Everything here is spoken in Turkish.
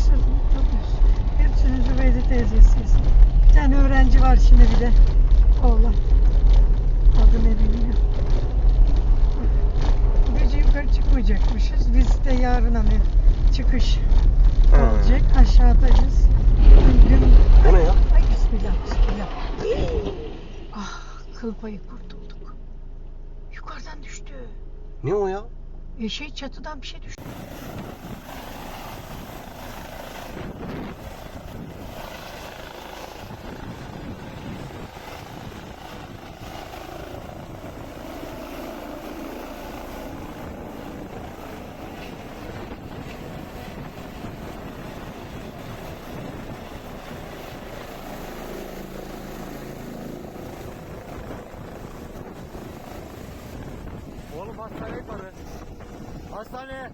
tanıyoruz. Hepsinin Zübeyde teyzesiyiz. Bir tane öğrenci var şimdi bir de. Oğlan. Adı ne bilmiyorum. Bu gece yukarı çıkmayacakmışız. Biz de yarın hani çıkış olacak. Aşağıdayız. Gün... O ne ya? Ay bismillah bismillah. ah kıl payı kurtulduk. Yukarıdan düştü. Ne o ya? E şey çatıdan bir şey düştü. Oğlum hastane yukarı. Hastane.